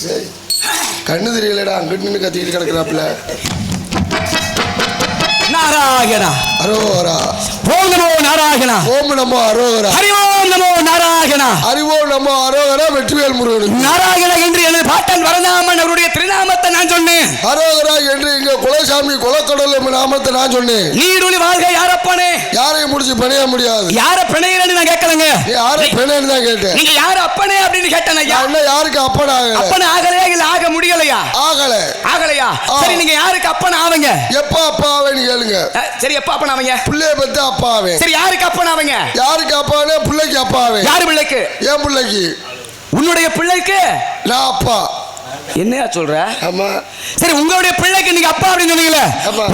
சரி கண்ணு தெரியலடா அங்கிட்டு நின்று கத்திக்கிட்டு கிடக்குறாப்புல. நாராயணா. அரோகரா. ஓம் நமோ நாராயணா. ஓம் நமோ அரோகரா. ஹரி ஓம் நமோ நாராயணா. அறிவோம் நமோ அரோகரா வெற்றிவேல் முருகனுக்கு. நாராயண என்று எனது பாட்டன் வரதாமன் அவருடைய திருநாமத்தை நான் சொன்னேன். அரோகரா என்று இங்க குலசாமி குலக்கடல் நாமத்தை நான் சொன்னேன். நீடுலி வாழ்க யாரப்பனே? யாரையும் முடிச்சு பணிய முடியாது. யார பிணைகிறேன்னு நான் கேட்கலங்க. யாரை பெண்ணு தான் கேட்டேன். நீங்க யாரு அப்பனே அப்படின்னு கேட்டேன் என்ன யாருக்கு அப்பன் ஆகல? அப்பன் ஆகலையா இல்ல ஆக முடியலையா? ஆகல. ஆகலையா. சரி நீங்க யாருக்கு அப்பன் ஆவங்க? எப்ப அப்பா ஆவேன்னு கேளுங்க. அஹ், சரி எப்ப அப்பன் ஆவங்க பிள்ளைய பத்தி அப்பா சரி யாருக்கு அப்பன் ஆவங்க யாருக்கு அப்பாவே பிள்ளைக்கு அப்பா ஆவேன் யாரு பிள்ளைக்கு? என் பிள்ளைக்கு. உன்னுடைய பிள்ளைக்கு? நான் அப்பா. என்னையா சொல்ற? ஆமா. சரி உங்களுடைய பிள்ளைக்கு நீங்க அப்பா அப்படின்னு சொன்னீங்களே.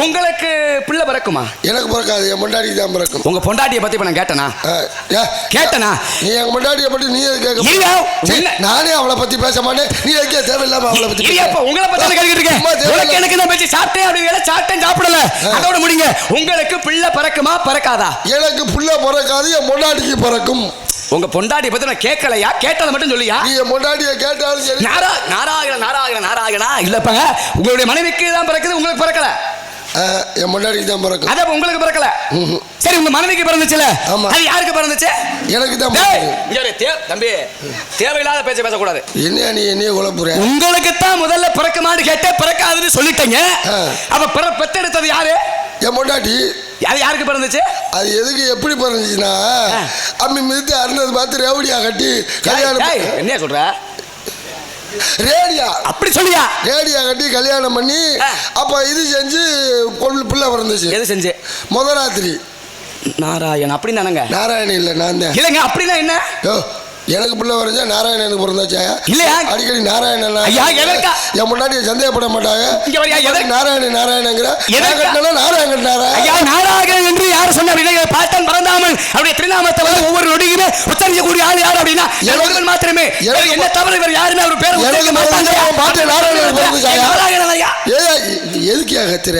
உங்களுக்கு பிள்ளை பிறக்குமா? எனக்கு பிறக்காது என் முண்டாடிக்கு தான் பிறக்கும். உங்க பொண்டாட்டிய பத்தி இப்ப நான் கேட்டனா? கேட்டனா? நீ எங்க முண்டாட்டிய பத்தி நீ கேட்க நானே அவளை பத்தி பேச மாட்டேன். நீ எதுக்கே தேவையில்லாம அவளை பத்தி இல்லையா, இப்ப? உங்களை பத்தி கேட்டுட்டு இருக்கேன். உனக்கு எனக்கு தான் பேச்சு சாப்பிட்டேன் அப்படின்னு சாப்பிட்டேன் சாப்பிடல. அதோட முடிங்க உங்களுக்கு பிள்ளை பிறக்குமா பிறக்காதா? எனக்கு புள்ள பிறக்காது என் முண்டாட்டிக்கு பிறக்கும். உங்க பொண்டாட்டி பத்தி நான் கேட்கலையா? கேட்டதை மட்டும் சொல்லியா? நீ என் முண்டாட்டிய கேட்டாலும் சரி. நாரா நாராயண நாராயண நாராயணா இல்லப்பங்க உங்களுடைய மனைவிக்கு தான் பிறக்குது உங்களுக்கு பிறக்கல. என் முண்டாட்டிக்கு தான் பிறக்கும். அத உங்களுக்கு பிறக்கல. சரி உங்க மனைவிக்கு பிறந்துச்சுல. அது யாருக்கு பிறந்துச்சு? எனக்கு தான் தம்பி தேவையில்லாத பேச்ச பேசக்கூடாது. என்னையா நீ என்னைய குழப்புற? உங்களுக்கு தான் முதல்ல பிறக்குமான்னு கேட்ட பிறக்காதுன்னு சொல்லிட்டீங்க. அப்ப பெத்தெடுத்தது யாரு? என் முண்டாட்டி அது யாருக்கு பிறந்துச்சு? அது எதுக்கு எப்படி பிறந்துச்சுன்னா. அம்மி மிதித்து அருந்தது பார்த்து ரேவடியா கட்டி கல்யாணம் டேய், என்னையா சொல்ற? ரேடியா. அப்படி சொல்லியா? ரேடியா கட்டி கல்யாணம் பண்ணி. அப்ப இது செஞ்சு பொண்ணு பிள்ளை பிறந்துச்சு. எது செஞ்சு? முத ராத்திரி நாராயணன் அப்படி தானங்க நாராயணன் இல்லை நான் தான். இல்லைங்க அப்படின்னா என்ன? எனக்கு பிள்ளை வரைஞ்சா நாராயணனுக்கு பிறந்தாச்சா? இல்லையா? அடிக்கடி நாராயணன்? என் முன்னாடி சந்தேகப்பட மாட்டாங்க? நாராயணன் நாராயணங்கிற நாராயணன் ஐயா நாராயணன் என்று யார் சொன்ன பாட்டன் பரந்தாமன் அவருடைய திருநாமத்தை வந்து ஒவ்வொரு நொடியுமே உச்சரிக்கக்கூடிய ஆள் யார் அப்படின்னா எனக்கு- மாத்திரமே. என்ன தவிர இவர் யாருமே அவர் பேரை உச்சரிக்க மாட்டாங்க. பாட்டு நாராயணன் பிறந்துச்சாயா? நாராயணன் ஐயா. எதுக்கியா கத்துற?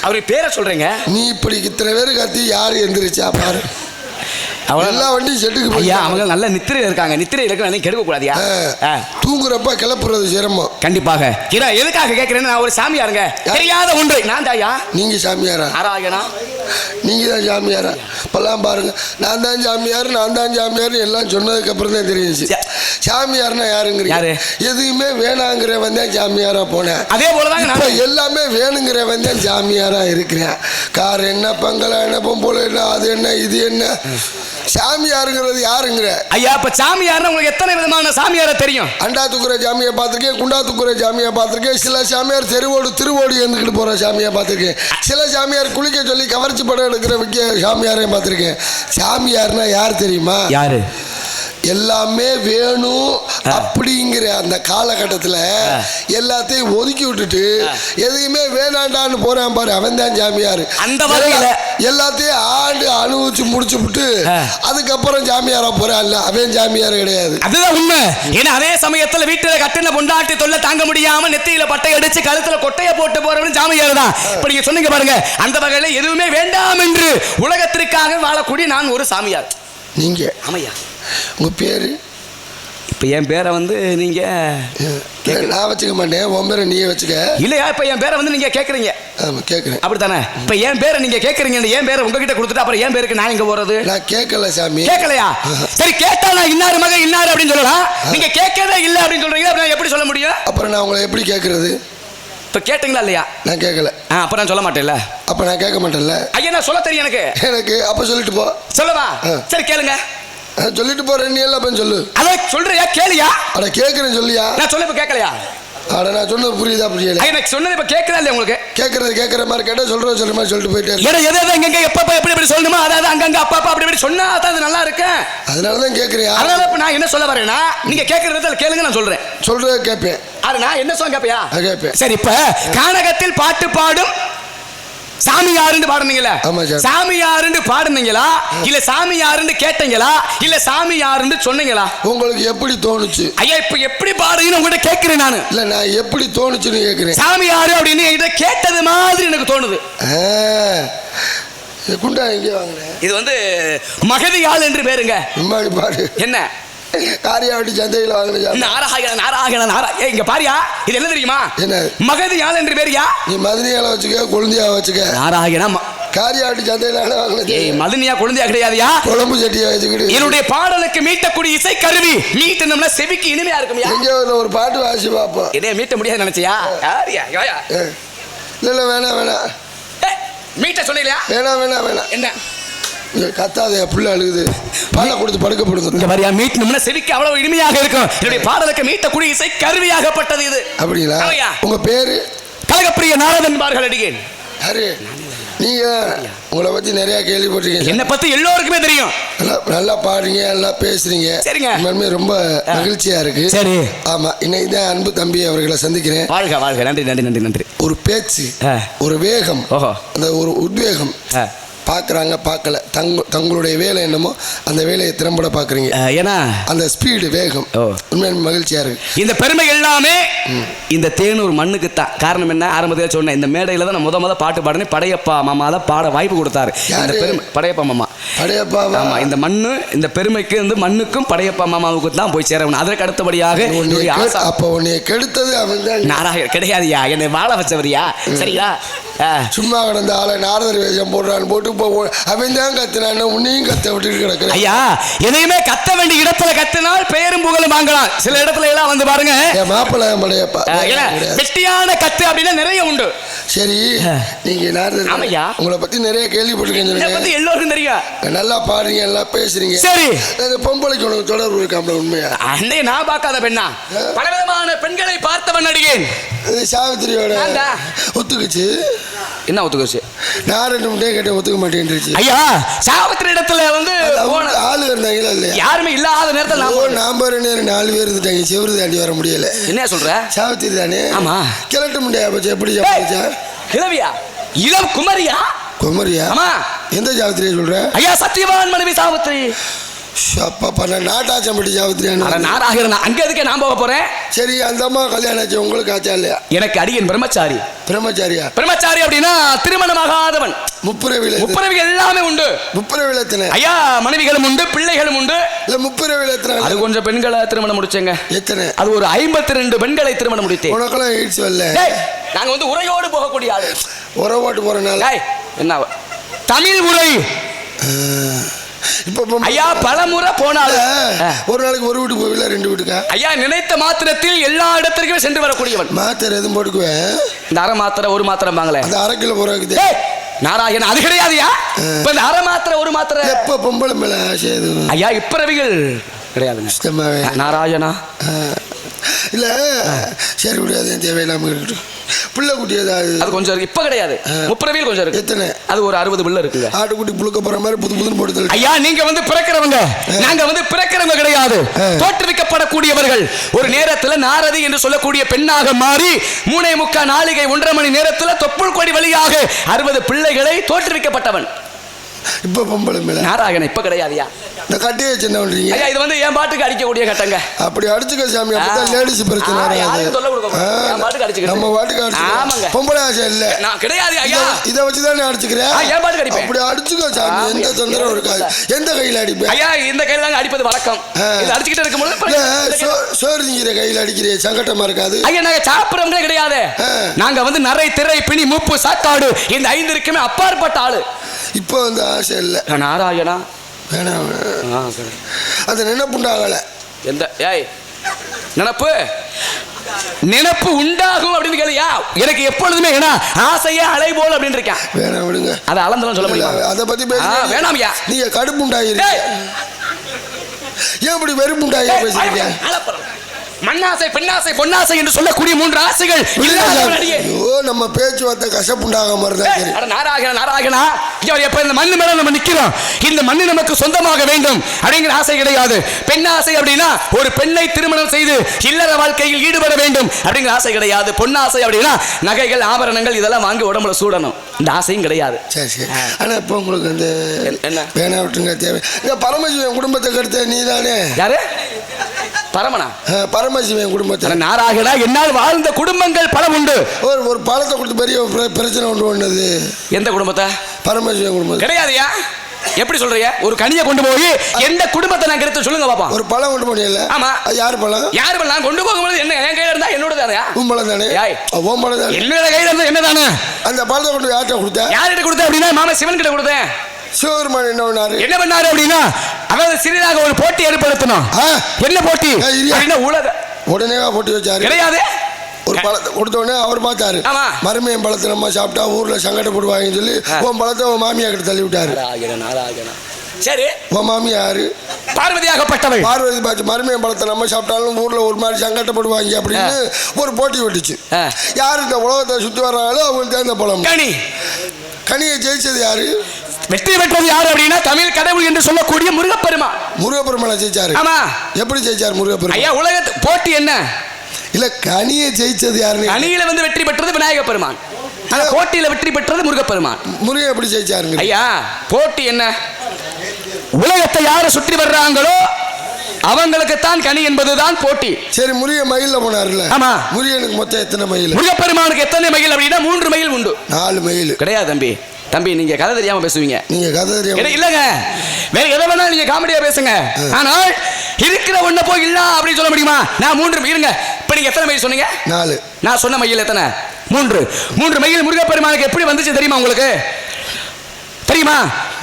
அவர் பேரை சொல்றேங்க. நீ இப்படி இத்தனை பேர் கத்தி யாரு எந்திரிச்சா பாரு. எல்லா வண்டியும் செட்டுக்கு ஐயா. அவங்க நல்ல நித்திரையில் இருக்காங்க. நித்திரை இருக்க கெடுக்க கூடாதியா. தூங்குறப்ப கிளப்புறது சிரமம். கண்டிப்பாக. இதா எதுக்காக கேட்கிறேன்னு நான் ஒரு சாமியாருங்க. தெரியாத ஒன்று. நான் தாயா? நீங்க சாமியாரா? நாராயணா? நீங்க தான் சாமியாரா? இப்பெல்லாம் பாருங்க. நான் தான் சாமியார் நான் தான் சாமியார் எல்லாம் சொன்னதுக்கு அப்புறம் தான் தெரிஞ்சுச்சு சாமியார்னா யாருங்கிறீங்க? யாரு? எதுவுமே வேணாங்கிறவன் தான் சாமியாரா போனேன். அதே போலதாங்க இப்ப நான் எல்லாமே வேணுங்கிறவன் தான் சாமியாரா இருக்கிறேன். கார் என்ன பங்களா என்ன பொம்பளை என்ன அது என்ன இது என்ன? சாமியாருங்கிறது யாருங்கிற? ஐயா இப்ப சாமியார்னா உங்களுக்கு எத்தனை விதமான சாமியாரை தெரியும்? அண்டா தூக்குற சாமியை பார்த்துருக்கேன் குண்டா தூக்குற சாமியை பார்த்துருக்கேன் சில சாமியார் தெருவோடு திருவோடு இருந்துக்கிட்டு போகிற சாமியை பார்த்துருக்கேன். சில சாமியார் குளிக்க சொல்லி கவர்ச்சி படம் எடுக்கிற விக்க சாமியாரையும் பார்த்துருக்கேன். சாமியார்னா யார் தெரியுமா? யாரு? எல்லாமே வேணும் அப்படிங்கிற அந்த காலகட்டத்தில் எல்லாத்தையும் ஒதுக்கி விட்டுட்டு எதையுமே வேணாண்டான்னு போறான் பாரு அவன் தான் சாமியார் அந்த வகையில- எல்லாத்தையும் ஆண்டு அனுபவிச்சு முடிச்சு விட்டு. அதுக்கப்புறம் சாமியாரா போறான்ல அவன் சாமியார் கிடையாது. அதுதான் உண்மை. ஏன்னா அதே சமயத்துல வீட்டுல கட்டின பொண்டாட்டி தொல்லை தாங்க முடியாம நெத்தியில பட்டை அடிச்சு கழுத்துல கொட்டைய போட்டு போறவன் சாமியார் தான். இப்ப நீங்க சொன்னீங்க பாருங்க அந்த வகையில எதுவுமே வேண்டாம் என்று உலகத்திற்காக வாழக்கூடிய நான் ஒரு சாமியார். நீங்க. ஆமையா? உங்க பேரு? இப்ப என் பேரை வந்து நீங்க நான் வச்சுக்க மாட்டேன். உன் பேரை நீயே வச்சுக்க. இல்லையா? இப்ப என் பேரை வந்து நீங்க கேக்குறீங்க. ஆமா கேட்குறேன் அப்படித்தானே? இப்ப என் பேரை நீங்க கேக்குறீங்க என் பேரை உங்ககிட்ட கொடுத்துட்டு அப்புறம் என் பேருக்கு நான் எங்க போறது? நான் கேட்கல சாமி. கேட்கலையா? சரி கேட்டா நான் இன்னாரு மகன் இன்னாரு அப்படின்னு சொல்லலாம் நீங்க கேட்கவே இல்ல அப்படின்னு சொல்றீங்க அப்ப நான் எப்படி சொல்ல முடியும்? அப்புறம் நான் உங்களை எப்படி கேட்கறது இப்ப கேட்டீங்களா இல்லையா? நான் கேட்கல ஆ, அப்ப நான் சொல்ல மாட்டேன்ல. அப்ப நான் கேட்க மாட்டேன்ல. ஐயா நான் சொல்ல தெரியும் எனக்கு. எனக்கு அப்ப சொல்லிட்டு போ. சொல்லவா. சரி கேளுங்க. சொல்லிட்டு போறேன் நீ எல்லாம் சொல்லு. அத சொல்றியா கேளியா? அட கேட்கறேன் சொல்லியா? நான் சொல்ல இப்ப கேட்கலையா? அட நான் சொன்னது புரியுதா புரியல. எனக்கு சொன்னது இப்ப கேட்கறா இல்லையா உங்களுக்கு? கேட்கறது கேட்கற மாதிரி கேட்டா சொல்ற சொல்ற மாதிரி சொல்லிட்டு போயிட்டே இரு. ஏன்னா எது எது எங்க எப்ப எப்ப எப்படி எப்படி சொல்லணுமோ அதாவது அங்கங்க அப்பா அப்பா அப்படி இப்படி சொன்னா தான் அது நல்லா இருக்கு. அதனாலதான் கேட்கறியா அதனால இப்ப நான் என்ன சொல்ல வரேன்னா நீங்க கேட்கறத கேளுங்க நான் சொல்றேன். சொல்றத கேட்பேன். அது நான் என்ன சொல்ல கேப்பியா நான் கேட்பேன். சரி இப்ப கானகத்தில் பாட்டு பாடும் சாமியாருன்னு பாடுனீங்களா? ஆமா சார். சாமியாருன்னு பாடுனீங்களா? இல்ல சாமியாருன்னு கேட்டீங்களா? இல்ல சாமியாருன்னு சொன்னீங்களா? உங்களுக்கு எப்படி தோணுச்சு? ஐயா இப்ப எப்படி பாடுங்கன்னு உங்ககிட்ட கேட்கிறேன் நானு. இல்ல நான் எப்படி தோணுச்சுன்னு கேட்கிறேன். சாமியாரு அப்படின்னு என்கிட்ட கேட்டது மாதிரி எனக்கு தோணுது. குண்டா எங்கே வாங்கினேன் இது வந்து மகதியாள் என்று பேருங்க. என்ன? காரியாவட்டி சந்தையில் வாங்கின நாராயண நாராயண நாரா ஏய், இங்க பாரியா? இது என்ன தெரியுமா? என்ன? மகதி யாழ் என்று பேரியா நீ மதுரையால வச்சுக்க கொழுந்தியா வச்சுக்க. நாராயண காரியாவட்டி சந்தையில் வாங்கினது? ஏய் மதுனியா குழந்தையா கிடையாதுயா குழம்பு சட்டியை வச்சுக்கிட்டு என்னுடைய பாடலுக்கு மீட்டக்கூடிய இசை கருவி. மீட்டணும்னா செவிக்கு இனிமையா இருக்கும்யா. எங்கே ஒரு பாட்டு வாசி பார்ப்போம் இதே மீட்ட முடியாது நினைச்சியா? யாரியா இல்ல இல்ல வேணாம் வேணாம். மீட்ட சொன்னீங்களா வேணாம் வேணாம் வேணாம். என்ன? கத்தாத புள்ள அழுகுது. பாலை கொடுத்து படுக்கப்படுது இங்க பாரியா மீட்டணும்னா செவிக்கு அவ்வளவு இனிமையாக இருக்கும். என்னுடைய பாடலுக்கு மீட்டக்கூடிய இசை கருவியாகப்பட்டது இது. அப்படிங்களா. உங்க பேரு? கழகப்பிரிய நாரதன் பார்கள் அடிகேன். யாரு? நீங்க? உங்களை பத்தி நிறைய கேள்விப்பட்டிருக்கீங்க. என்னை பத்தி எல்லோருக்குமே தெரியும். நல்லா பாடுறீங்க நல்லா பேசுறீங்க. சரிங்க. உண்மையுமே ரொம்ப மகிழ்ச்சியா இருக்கு. சரி. ஆமா இன்னைக்கு தான் அன்பு தம்பி அவர்களை சந்திக்கிறேன். வாழ்க வாழ்க. நன்றி நன்றி நன்றி நன்றி. ஒரு பேச்சு. ஒரு வேகம் அந்த ஒரு உத்வேகம். ஆ. பார்க்குறாங்க பார்க்கல தங்க தங்களுடைய வேலை என்னமோ அந்த வேலையை திறம்பட பார்க்குறீங்க. ஏன்னா? அந்த ஸ்பீடு வேகம். உண்மையான மகிழ்ச்சியா இருக்கு. இந்த பெருமை எல்லாமே இந்த தேனூர் மண்ணுக்கு தான். காரணம் என்ன? ஆரம்பத்தில் சொன்னேன். இந்த மேடையில தான் நான் முத முத பாட்டு பாடினேன். படையப்பா மாமா தான் பாட வாய்ப்பு கொடுத்தாரு. இந்த? பெருமை படையப்பா மாமா. அடையப்பா ஆமா இந்த மண்ணு இந்த பெருமைக்கு வந்து மண்ணுக்கும் படையப்பா மாமாவுக்கு தான் போய் சேரணும். அதற்கு அடுத்தபடியாக அப்போ உன்னை கெடுத்தது அவன் தான். நாராயண கிடையாதுயா என்னை வாழ வச்சவரியா. சரியா? சும்மா கிடந்த ஆளை நாரதர் வேஷம் போடுறான்னு போட்டு இப்போ அவன் தான் கத்துனான்னு உன்னையும் கத்த விட்டுட்டு கிடக்குற ஐயா எதையுமே கத்த வேண்டிய இடத்துல கத்தினால் பெயரும் புகழும் வாங்கலாம் சில இடத்துல எல்லாம் வந்து பாருங்க. என் மாப்பிள்ளை படையப்பா. வெட்டியான கத்து அப்படின்னா நிறைய உண்டு. சரி நீங்க நாரதர் ஆமையா. உங்களை பத்தி நிறைய கேள்விப்பட்டிருக்கேன் எல்லோருக்கும் தெரியும்? நல்லா பாடுறீங்க நல்லா பேசுறீங்க. சரி. அந்த பொம்பளைக்கு உனக்கு தொடர்பு இருக்காமல உண்மையா? அன்னை நான் பார்க்காத பெண்ணா. பலவிதமான பெண்களை பார்த்தவன் நடிகேன் சாவித்திரியோட. ஒத்துக்குச்சு. என்ன ஒத்துக்கோச்சு? நான் ரெண்டு முட்டையும் கேட்டேன் ஒத்துக்க மாட்டேன்ருச்சு ஐயா சாவித்திரி இடத்துல வந்து ஆளு இருந்தாங்களா இல்லையா? யாருமே இல்லாத நேரத்தில் நான். நான் பாரு நேரம் நாலு பேர் இருந்துட்டாங்க செவரு தாண்டி வர முடியல. என்ன சொல்ற? சாவித்திரி தானே? ஆமா. கிழட்டு முண்டையா போச்சு எப்படி சாப்பிடுச்சா கிழவியா? இளம் குமரியா? குமரியா? ஆமா. எந்த சாவித்திரியை சொல்ற? ஐயா சத்தியவான் மனைவி சாவித்திரி. அப்பா நான் நாட்டாச்சம்பட்டி நாராகிறேன் அங்க எதுக்கு நான் போக போறேன்? சரி அந்த அம்மா கல்யாணம் ஆச்சு உங்களுக்கு ஆச்சா இல்லையா? எனக்கு அடியன் பிரம்மச்சாரி. பிரம்மச்சாரியா? பிரம்மச்சாரி அப்படின்னா திருமணமாகாதவன். முப்புரவில முப்பரவிகள் எல்லாமே உண்டு. முப்புரவில ஐயா மனைவிகளும் உண்டு பிள்ளைகளும் உண்டு. இல்ல முப்புரவில அது கொஞ்சம் பெண்களை திருமணம் முடிச்சேங்க. எத்தனை? அது ஒரு ஐம்பத்தி ரெண்டு பெண்களை திருமணம் முடித்தேன். உனக்கெல்லாம் எய்ட்ஸ் வரல. நாங்க வந்து உரையோடு போகக்கூடிய ஆளு. உறவாட்டு போறனால என்ன? தமிழ் உரை. இப்ப ஐயா பலமுறை போனாலும். ஒரு நாளைக்கு ஒரு வீட்டுக்கு போவில ரெண்டு வீட்டுக்கா? ஐயா நினைத்த மாத்திரத்தில் எல்லா இடத்திற்குமே சென்று வரக்கூடியவன். மாத்திரை எதுவும் போட்டுக்குவேன் இந்த அரை மாத்திரை ஒரு மாத்திரை வாங்கல. அந்த அரை கிலோ போறாக்குது நாராயணன் அது கிடையாதுயா? இப்ப இந்த அரை மாத்திரை ஒரு மாத்திரை. எப்ப பொம்பளை மேல ஐயா இப்பிறவிகள். கிடையாதுங்க. சுத்தமாவே நாராயணா. இல்ல சரி விடாது தேவையில்லாம இருக்கட்டும். பிள்ளை குட்டி ஏதாவது? அது கொஞ்சம் இருக்கு. இப்ப கிடையாது. முப்பிறவியில் கொஞ்சம் இருக்கு. எத்தனை? அது ஒரு அறுபது பிள்ளை இருக்குங்க. ஆட்டுக்குட்டி புழுக்க போற மாதிரி புது புதுன்னு போட்டு தள்ளு. ஐயா நீங்க வந்து பிறக்கிறவங்க. நாங்க வந்து பிறக்கிறவங்க கிடையாது. தோற்றுவிக்கப்படக்கூடியவர்கள். ஒரு நேரத்துல நாரதி என்று சொல்லக்கூடிய பெண்ணாக மாறி மூணே முக்கா நாளிகை ஒன்றரை மணி நேரத்துல தொப்புள் கொடி வழியாக அறுபது பிள்ளைகளை தோற்றுவிக்கப்பட்டவன். இப்ப பொம்பளை மேல. நாராயணன் இப்ப கிடையாதுயா? இந்த கட்டையை சின்ன பண்றீங்க? ஐயா இது வந்து என் பாட்டுக்கு அடிக்கக்கூடிய கட்டங்க. அப்படி அடிச்சுக்க சாமி அப்பதான். லேடிஸ் பிரச்சனை வராது. தொல்லை கொடுக்க என் பாட்டுக்கு. நம்ம பாட்டுக்கு ஆமாங்க. அடிச்சுக்கலாம் பொம்பளை ஆசை இல்ல. நான் கிடையாது ஐயா. இத- இத வச்சுதானே அடிச்சுக்கிறேன் என் பாட்டுக்கு அடிப்பேன். அப்படி அடிச்சுக்கோ சாமி. எந்த தொந்தரவும் இருக்காது. எந்த கையில அடிப்பேன் ஐயா இந்த கையில தாங்க அடிப்பது வழக்கம். இது அடிச்சுக்கிட்டு இருக்கும்போது சோறு திங்கிற கையில அடிக்கிறிய சங்கட்டமா இருக்காது? ஐயா நாங்க சாப்பிடுறவங்களே கிடையாது. நாங்க வந்து நரை திரை பிணி மூப்பு சாக்காடு. இந்த ஐந்து இருக்குமே அப்பாற்பட்ட ஆளு. இப்போ அந்த ஆசை இல்ல. நாராயணா? வேணாம் வேணாம். அந்த நினைப்புண்டாகல எந்த ஏய் நினப்பு? நினப்பு உண்டாகும் அப்படின்னு கேளியா? எனக்கு எப்பொழுதுமே ஏன்னா ஆசையே அலை போல் அப்படின்னு இருக்கேன். வேணாம் விடுங்க. அதை அளந்தெல்லாம் சொல்ல முடியும்? அதை பத்தி வேணாம்யா. நீங்க கடுப்புண்டாகிறீங்க ஏய், ஏன் இப்படி வெறுப்புண்டாகி ஏய், பேசுறீங்க. மண்ணாசை பெண்ணாசை பொன்னாசை என்று சொல்லக்கூடிய மூன்று ஆசைகள். ஐயோ நம்ம பேச்சுவார்த்தை சரி. அட நாராயணா நாராயணா. இவர் எப்ப இந்த மண்ணு மேல நம்ம நிக்கிறோம். இந்த மண்ணு நமக்கு சொந்தமாக வேண்டும் அப்படிங்கிற ஆசை கிடையாது. பெண் ஆசை அப்படின்னா ஒரு பெண்ணை திருமணம் செய்து இல்லற வாழ்க்கையில் ஈடுபட வேண்டும் அப்படிங்கிற ஆசை கிடையாது. பொன்னாசை அப்படின்னா நகைகள் ஆபரணங்கள் இதெல்லாம் வாங்கி உடம்புல சூடணும். இந்த ஆசையும் கிடையாது. சரி சரி. ஆனா இப்போ உங்களுக்கு என்- என்ன? வேணா விட்டுங்க தேவை. இந்த பரமசிவன் குடும்பத்தை கெடுத்த நீ தானே யாரு? பரமனா? பரமசிவன் குடும்பத்தை. அட நாராயணா என்னால் வாழ்ந்த குடும்பங்கள் பல உண்டு. ஒரு ஒரு பழத்தை கொடுத்து பெரிய பிர- பிரச்சனை ஒன்று ஒன்றுது எந்த குடும்பத்தை? பரமசிவன் குடும்பம் கிடையாதுயா? எப்படி சொல்றீங்க ஒரு கனியை கொண்டு போய் எந்த குடும்பத்தை நான் கருத்து சொல்லுங்க பாப்போம். ஒரு பழம் கொண்டு போனீங்கல்ல ஆமா. யார் பழம்? யாரு நான் கொண்டு போகும்போது என்ன என் கையில இருந்தா என்னோட தானே? உன் பழம் தானே? ஏய். உன் பழம் தானே? என்னோட கையில இருந்தா என்ன தானே? அந்த பழத்தை கொண்டு யார்கிட்ட கொடுத்த? யார்கிட்ட கொடுத்தேன் அப்படின்னா மாமா சிவன் கிட்ட கொடுத்தேன். சிவபெருமான் என்ன பண்ணாரு? என்ன பண்ணாரு அப்படின்னா அதாவது சிறிதாக ஒரு போட்டி ஏற்படுத்தணும். என்ன போட்டி? உலக. உடனே போட்டு வச்சாரு. கிடையாது. ஒரு பழத்தை கொடுத்த உடனே அவர் பார்த்தாரு. மருமையன் பழத்தை நம்ம சாப்பிட்டா ஊர்ல சங்கடப்படுவாங்கன்னு சொல்லி உன் பழத்தை உன் மாமியா கிட்ட தள்ளி விட்டாரு. சரி. உன் மாமியா யாரு பார்வதியாகப்பட்டவள். பார்வதி பார்த்து மருமையன் பழத்தை நம்ம சாப்பிட்டாலும் ஊர்ல ஒரு மாதிரி சங்கடப்படுவாங்க அப்படின்னு ஒரு போட்டி வெட்டுச்சு. யார் இந்த உலகத்தை சுத்தி வர்றாங்களோ அவங்களுக்கு இந்த பழம் கனி. கனியை ஜெயிச்சது யாரு? வெற்றி பெற்றது யாரு அப்படின்னா தமிழ் கடவுள் என்று சொல்லக்கூடிய முருகப்பெருமா முருகப்பெருமானை ஜெயிச்சாரு. ஆமா. எப்படி ஜெயிச்சார் முருகப்பெருமான்? ஐயா உலகத்து போட்டி என்ன? இல்ல கனியை ஜெயிச்சது யாருன்னு கனியில வந்து வெற்றி பெற்றது விநாயக பெருமான் ஆனா போட்டியில வெற்றி பெற்றது முருகப்பெருமான். முருகன் எப்படி ஜெயிச்சாருங்க ஐயா போட்டி என்ன? உலகத்தை யாரு சுற்றி வர்றாங்களோ அவங்களுக்கு தான் கனி என்பதுதான் போட்டி. சரி முருகன் மயில்ல போனாருல்ல. ஆமா. முருகனுக்கு மொத்தம் எத்தனை மயில்? முருகப்பெருமானுக்கு எத்தனை மயில் அப்படின்னா மூன்று மயில் உண்டு. நாலு மயில். கிடையாது தம்பி. தம்பி நீங்க கதை தெரியாம பேசுவீங்க. நீங்க கதை தெரியாம இல்லங்க. வேற எதை வேணாலும் நீங்க காமெடியா பேசுங்க. ஆனால் இருக்கிற ஒண்ண போய் இல்ல அப்படின்னு சொல்ல முடியுமா? நான் மூன்று இருங்க. இப்ப நீங்க எத்தனை மயில் சொன்னீங்க? நாலு. நான் சொன்ன மயில் எத்தனை? மூன்று. மூன்று மயில் முருகப்பெருமானுக்கு எப்படி வந்துச்சு தெரியுமா உங்களுக்கு? தெரியுமா?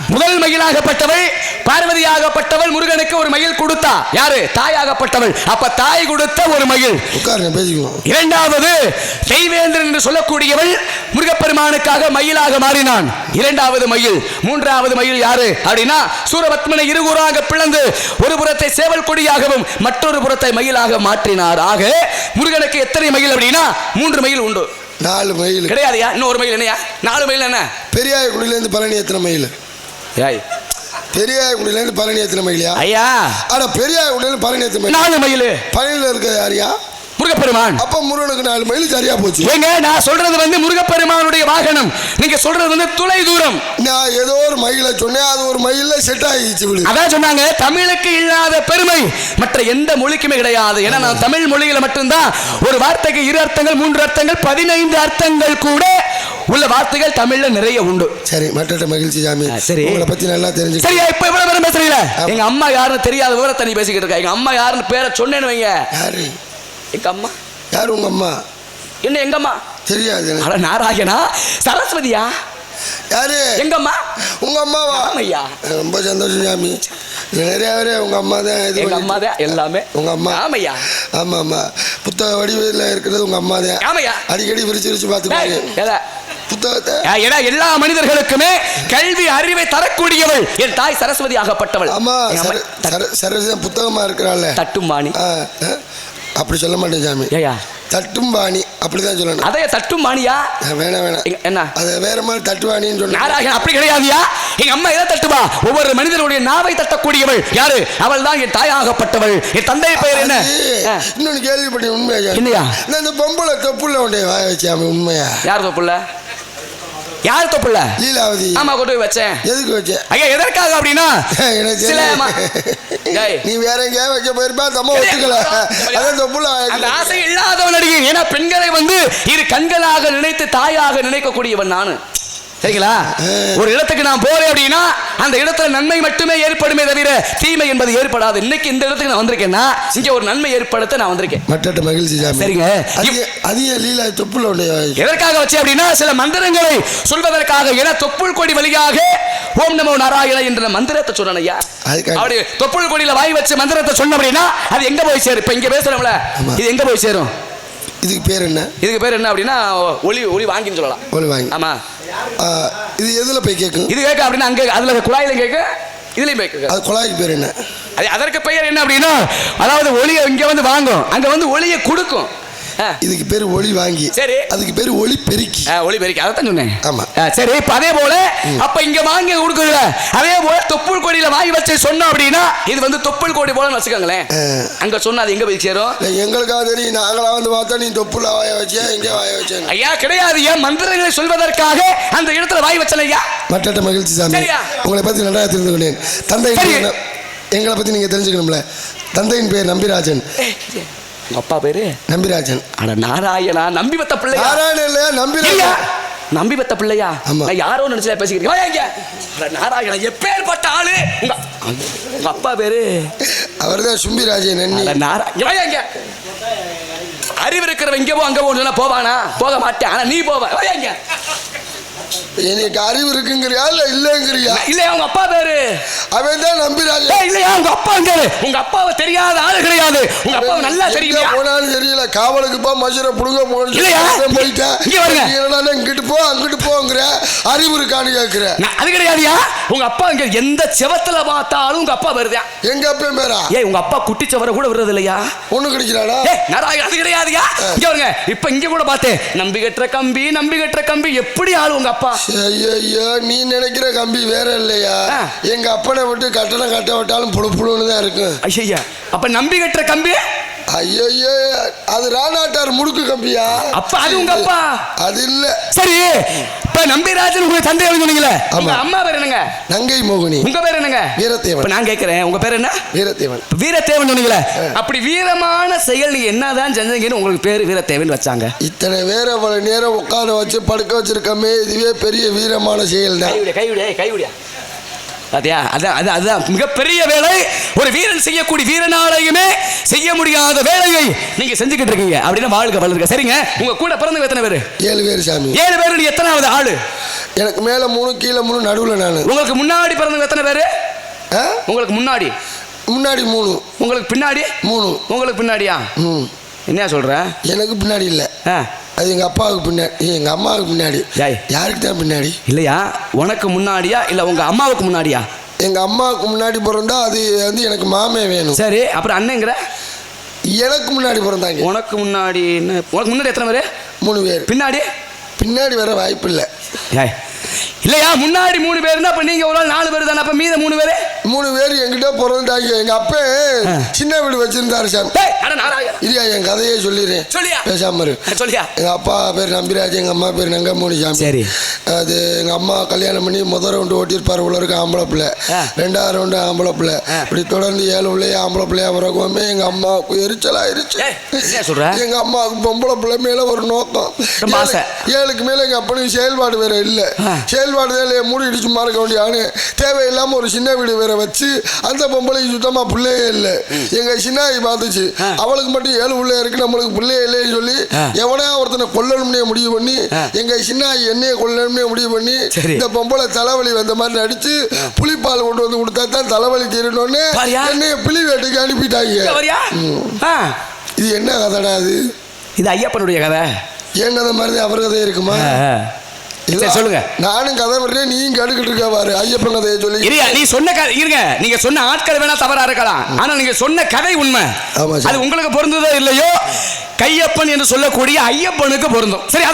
முதல் மயிலாகப்பட்டவள் பார்வதியாகப்பட்டவள் முருகனுக்கு ஒரு மயில் கொடுத்தா. யாரு? தாயாகப்பட்டவள். அப்ப தாய் கொடுத்த ஒரு மயில். இரண்டாவது தெய்வேந்திரன் என்று சொல்லக்கூடியவள் முருகப்பெருமானுக்காக மயிலாக மாறினான். இரண்டாவது மயில். மூன்றாவது மயில் யாரு? அப்படின்னா சூரபத்மனை இருகூறாக பிளந்து ஒரு புறத்தை சேவல் கொடியாகவும் மற்றொரு புறத்தை மயிலாக மாற்றினார். ஆக முருகனுக்கு எத்தனை மயில் அப்படின்னா மூன்று மயில் உண்டு. நாலு மயில். கிடையாதுயா? இன்னும் ஒரு மயில் என்னையா? நாலு மயில் என்ன? பெரியாய குடியிலேருந்து பழனி எத்தனை மயில்? ஏய். பெரியாய குடியிலேருந்து பழனி எத்தனை மயிலியா ஐயா? ஆனா பெரியாய குடியில பழனி எத்தனை மயில் நாலு மயில் பழனியில் இருக்க யாரியா முருகப்பெருமான். அப்ப முருகனுக்கு நாலு மயில் சரியா போச்சு. ஏங்க நான் சொல்றது வந்து முருகப்பெருமானுடைய வாகனம். நீங்க சொல்றது வந்து துளை தூரம். நான் ஏதோ ஒரு மயிலை சொன்னேன் அது ஒரு மயில செட் ஆகிச்சு விழு அதான் சொன்னாங்க தமிழுக்கு இல்லாத பெருமை. மற்ற எந்த மொழிக்குமே கிடையாது. ஏன்னா நான் தமிழ் மொழியில மட்டும்தான். ஒரு வார்த்தைக்கு இரு அர்த்தங்கள் மூன்று அர்த்தங்கள் பதினைந்து அர்த்தங்கள் கூட உள்ள வார்த்தைகள் தமிழ்ல நிறைய உண்டு. சரி மற்ற மகிழ்ச்சி சாமி. சரி. உங்களை பத்தி நல்லா தெரிஞ்சு சரியா இப்ப இவ்வளவு பேரும் பேசுறீங்களா? எங்க அம்மா யாருன்னு தெரியாத விவரத்தை நீ பேசிக்கிட்டு இருக்க. எங்க அம்மா யாருன்னு பேரை சொன்னேன்னு வைங்க. யாரு? எங்க அம்மா? யாரு உங்க அம்மா? என்ன எங்க அம்மா? தெரியாது. அட நாராயணா? சரஸ்வதியா? யாரு? எங்க அம்மா? உங்க அம்மாவா? ஆமையா? ரொம்ப சந்தோஷம் சாமி. நிறைய பேர் உங்க அம்மா தான் இது எங்க அம்மா தான் எல்லாமே. உங்க அம்மா. ஆமையா? ஆமா ஆமா. புத்தக வடிவில் இருக்கிறது உங்க அம்மா தான். ஆமையா? அடிக்கடி விரிச்சு விரிச்சு டேய், பார்த்துப்பாங்க எதை? புத்தகத்தை எல்லா மனிதர்களுக்குமே கல்வி அறிவை தரக்கூடியவள். என் தாய் சரஸ்வதி ஆகப்பட்டவள். ஆமா சரஸ்வதி புத்தகமா இருக்கிறாள் தட்டும் வாணி. அப்படி சொல்ல மாட்டேன் சாமி. ஏயா தட்டும் பாணி அப்படிதான் சொல்லணும். அதைய தட்டும் அஹ், வேணாம் வேணாம். என்ன? அது வேற மாதிரி தட்டுவாணின்னு சொன்னா நாராயணன் அப்படி கிடையாதுயா? எங்க அம்மா எதை தட்டுவா? ஒவ்வொரு மனிதனுடைய நாவை தட்டக்கூடியவள். யாரு? அவள் தான் என் தாயாகப்பட்டவள் என் தந்தை பெயர் என்ன? இன்னொன்னு கேள்விப்பட்டேன் உண்மையா என்னையா? நான் இந்த பொம்பளை தொப்புள்ள உடைய வாய வச்சாம உண்மையா? யார் தொப்புள்ள? யார் தொப்புள்ள? லீலாவதி. ஆமா கொண்டு போய் வச்சேன். எதுக்கு வச்ச? ஐயா எதற்காக அப்படின்னா சில. நீ வேற எங்கேயா வைக்க போயிருப்பா தம்ம ஒத்துக்கல. அதான் வாய அந்த. ஆசை இல்லாதவன் நடிகை ஏன்னா பெண்களை வந்து இரு கண்களாக நினைத்து தாயாக நினைக்கக்கூடியவன் நானு. சரிங்களா? ஒரு இடத்துக்கு நான் போறேன் அப்படின்னா அந்த இடத்துல நன்மை மட்டுமே ஏற்படுமே தவிர தீமை என்பது ஏற்படாது. இன்னைக்கு இந்த இடத்துக்கு நான் வந்திருக்கேன்னா இங்க ஒரு நன்மை ஏற்படுத்த நான் வந்திருக்கேன். மட்டட்ட மகிழ்ச்சி சரிங்க. அது அது ஏன் லீலா வச்ச? எதற்காக வச்சு அப்படின்னா சில மந்திரங்களை சொல்வதற்காக. என தொப்புள் கொடி வழியாக ஓம் நமோ நாராயண என்ற மந்திரத்தை சொன்னேன் ஐயா. அப்படி தொப்புள் கொடியில வாய் வச்சு மந்திரத்தை சொன்ன அப்படின்னா அது எங்க போய் சேரும்? இப்ப இங்க பேசுறோம்ல. இது எங்க போய் சேரும்? இதுக்கு பேர் என்ன? இதுக்கு பேர் என்ன அப்படின்னா ஒளி ஒளி வாங்கின்னு சொல்லலாம். ஒளி வாங்கி. ஆமா. இது எதுல போய் கேட்கும் இது கேட்க அப்படின்னா அங்க அதுல குழாயில கேட்க இதுலயும் போய் கேட்க அது குழாய்க்கு பேர் என்ன? அது அதற்கு பெயர் என்ன அப்படின்னா அதாவது ஒளியை இங்க வந்து வாங்கும். அங்க வந்து ஒளியை கொடுக்கும். இதுக்கு பேர் ஒளி வாங்கி. சரி. அதுக்கு பேர் ஒளி பெருக்கி. ஒளி பெருக்கி. அதைத்தான் சொன்னேன். ஆமா. சரி இப்ப அதே போல அப்ப இங்க வாங்கி கொடுக்குறல அதே போல தொப்புள் கொடியில வாங்கி வச்சு சொன்னோம் அப்படின்னா இது வந்து தொப்புள் கொடி போல வச்சுக்கோங்களேன். அங்க சொன்னா அது எங்க போய் சேரும்? எங்களுக்காக தெரியும். நாங்களா வந்து பார்த்தா நீ தொப்புல வாய வச்சியா எங்கே வாய வச்சேன் ஐயா கிடையாது. ஏன் மந்திரங்களை சொல்வதற்காக அந்த இடத்துல வாய் வச்சல ஐயா? மட்டட்ட மகிழ்ச்சி சாமி? உங்களை பற்றி நன்றாக தெரிந்து கொண்டேன். என்ன? எங்களை பற்றி நீங்கள் தெரிஞ்சுக்கணும்ல. தந்தையின் பேர் நம்பிராஜன். உங்க அப்பா பேரு? நம்பிராஜன். அட நாராயணா நம்பி வத்த பிள்ளையா? நாராயணன் இல்லையா? நம்பிராஜன். நம்பி பெத்த பிள்ளையா. நான் யாரோ நினைச்சு பேசிக்கிறீங்க நாராயணன் எப்பேற்பட்ட ஆளு. உங்க அப்பா பேரு? அவர் தான் சும்பிராஜன் நன்னி அட நாரா இங்க வாயா இங்க. அறிவு போ அங்க போவானா? போக மாட்டேன். ஆனா நீ போவ. எனக்கு அறிவு இருக்குங்கிறியா இல்ல இல்லைங்கிறியா? இல்லையா உங்க அப்பா பேரு? அவன் தான் நம்பிராஜன் ஏய், இல்லையா உங்க அப்பா எங்க உங்க அப்பாவை தெரியாத ஆளு கிடையாது. உங்க அப்பாவை நல்லா தெரியுமா போனாலும் தெரியல. காவலுக்கு போ மசுரை புடுங்க போன்னு இல்லையா? போயிட்டேன் இங்க வருங்க. என்னடா இங்கிட்டு போ அங்கிட்டு போங்கிற. அறிவு இருக்கான்னு கேக்குற. நான் அது கிடையாதுயா? உங்க அப்பா இங்க எந்த செவத்துல பார்த்தாலும் உங்க அப்பா வருதா? எங்க அப்பன் பேரா? ஏய் உங்க அப்பா குட்டி செவரை கூட விடுறது இல்லையா? ஒண்ணு கிடைக்கிறாடா ஏய் அது கிடையாதுயா? இங்க வருங்க இப்ப இங்க கூட பார்த்தேன். நம்பி கட்டுற கம்பி நம்பி கட்டுற கம்பி எப்படி ஆளு உங்க அப்பா? ஐயோ நீ நினைக்கிற கம்பி வேற இல்லையா. எங்க அப்பனை விட்டு கட்டணம் கட்ட விட்டாலும் புழு புழுன்னு தான் இருக்கும். ஐயா அப்ப நம்பி கட்டுற கம்பி? ஐயோ அது ராணாட்டார் முடுக்கு கம்பியா? அப்ப அது உங்க அப்பா? அது இல்ல. சரி இப்ப நம்பிராஜன் உங்க தந்தை சொன்னீங்களே ஆமா. அம்மா பேர் என்னங்க? நங்கை மோகினி. உங்க பேர் என்னங்க? வீரத்தேவன். நான் கேக்குறேன். உங்க பேர் என்ன? வீரத்தேவன். வீரத்தேவன் சொன்னீங்களே அப்படி வீரமான செயல் நீங்க என்னதான் செஞ்சீங்கன்னு உங்களுக்கு பேரு வீரத்தேவன் வச்சாங்க. இத்தனை வேற அவ்வளவு நேரம் உட்கார வச்சு படுக்க வச்சிருக்கமே இதுவே பெரிய வீரமான செயல் தான் கைவிடியா கைவிடியா கைவிடியா பாத்தியா? அதான் அதான் அதுதான் மிகப்பெரிய வேலை. ஒரு வீரன் செய்யக்கூடிய வீரனாலையுமே செய்ய முடியாத வேலையை நீங்க செஞ்சுக்கிட்டு இருக்கீங்க. அப்படின்னா வாழ்க்கை வளருங்க சரிங்க? உங்க கூட பிறந்தவங்க எத்தனை பேரு? ஏழு பேர் சாமி. ஏழு பேரு எத்தனாவது ஆளு? எனக்கு மேல மூணு கீழே மூணு நடுவுல நானு உங்களுக்கு முன்னாடி பிறந்தவங்க எத்தனை பேரு? உங்களுக்கு முன்னாடி. முன்னாடி மூணு. உங்களுக்கு பின்னாடி? மூணு. உங்களுக்கு பின்னாடியா? ம். என்ன சொல்ற? எனக்கு பின்னாடி இல்லை. ஆ, அது எங்க அப்பாவுக்கு பின்னாடி எங்க அம்மாவுக்கு பின்னாடி. யாருக்கு தான் பின்னாடி? இல்லையா? உனக்கு முன்னாடியா? இல்ல உங்க அம்மாவுக்கு முன்னாடியா? எங்க அம்மாவுக்கு முன்னாடி பிறந்தா அது வந்து எனக்கு மாமே வேணும். சரி அப்புறம் அண்ணங்கிற? எனக்கு முன்னாடி பிறந்தாங்க. உனக்கு முன்னாடி உனக்கு முன்னாடி எத்தனை பேரு? மூணு பேர். பின்னாடி? பின்னாடி வர வாய்ப்பு இல்லை இல்லையா? முன்னாடி மூணு பேருன்னா அப்ப நீங்க ஒரு ஆள் நாலு பேர் தானே? அப்ப மீத மூணு பேரு? மூணு பேர் எங்கிட்ட பிறந்தாங்க. எங்க அப்பா சின்ன வீடு வச்சிருந்தாரு சாமி. இல்லையா என் கதையே சொல்லிடுறேன். சொல்லியா? பேசாம சொல்லியா? எங்க அப்பா பேர் நம்பிராஜ் எங்க அம்மா பேர் நங்கமூணி சாமி சரி. அது எங்க அம்மா கல்யாணம் பண்ணி முதல் ரவுண்டு ஓட்டியிருப்பார் உலருக்கு ஆம்பளை பிள்ளை. ரெண்டாவது ரவுண்டு ஆம்பளை பிள்ளை. இப்படி தொடர்ந்து ஏழு பிள்ளைய ஆம்பளை பிள்ளையா பிறகுமே எங்க அம்மாவுக்கு என்ன சொல்ற? எங்க அம்மாவுக்கு பொம்பளை பிள்ளை மேல ஒரு நோக்கம். ஏழுக்கு மேல எங்க அப்பனுக்கு செயல்பாடு வேற இல்ல. செயல்பாடு இல்லையே, மூடி இடிச்சு மார்க்க வேண்டியானு தேவையில்லாம ஒரு சின்ன வீடு வேற வச்சு அந்த பொம்பளைக்கு சுத்தமா பிள்ளையே இல்லை எங்க சின்னாயி பார்த்துச்சு. அவளுக்கு மட்டும் ஏழு பிள்ளை இருக்கு நம்மளுக்கு பிள்ளையே இல்லைன்னு சொல்லி. எவனா ஒருத்தனை கொல்லணும்னே முடிவு பண்ணி. எங்க சின்னாயி என்னைய கொல்லணும்னே முடிவு பண்ணி. இந்த பொம்பளை தலைவலி வந்த மாதிரி நடிச்சு புளிப்பால் கொண்டு வந்து கொடுத்தா தான் தலைவலி தீரணும்னு? என்னைய புலி வேட்டைக்கு அனுப்பிட்டாங்க இது என்ன கதைடா அது இது ஐயப்பனுடைய கதை என் கதை மாதிரி அவர் கதை இருக்குமா. சரி சொல்லுங்க. நானும் கதை விடுறேன் நீயும் கேட்டுக்கிட்டு இருக்க பாரு. ஐயப்பன் கதையை சொல்லி. இரியா நீ சொன்ன கதை இருங்க. நீங்க சொன்ன ஆட்கள் வேணா தவறா இருக்கலாம். ஆனா நீங்க சொன்ன கதை உண்மை. அது உங்களுக்கு பொருந்ததோ இல்லையோ? கையப்பன் என்று சொல்லக்கூடிய ஐயப்பனுக்கு பொருந்தும். சரி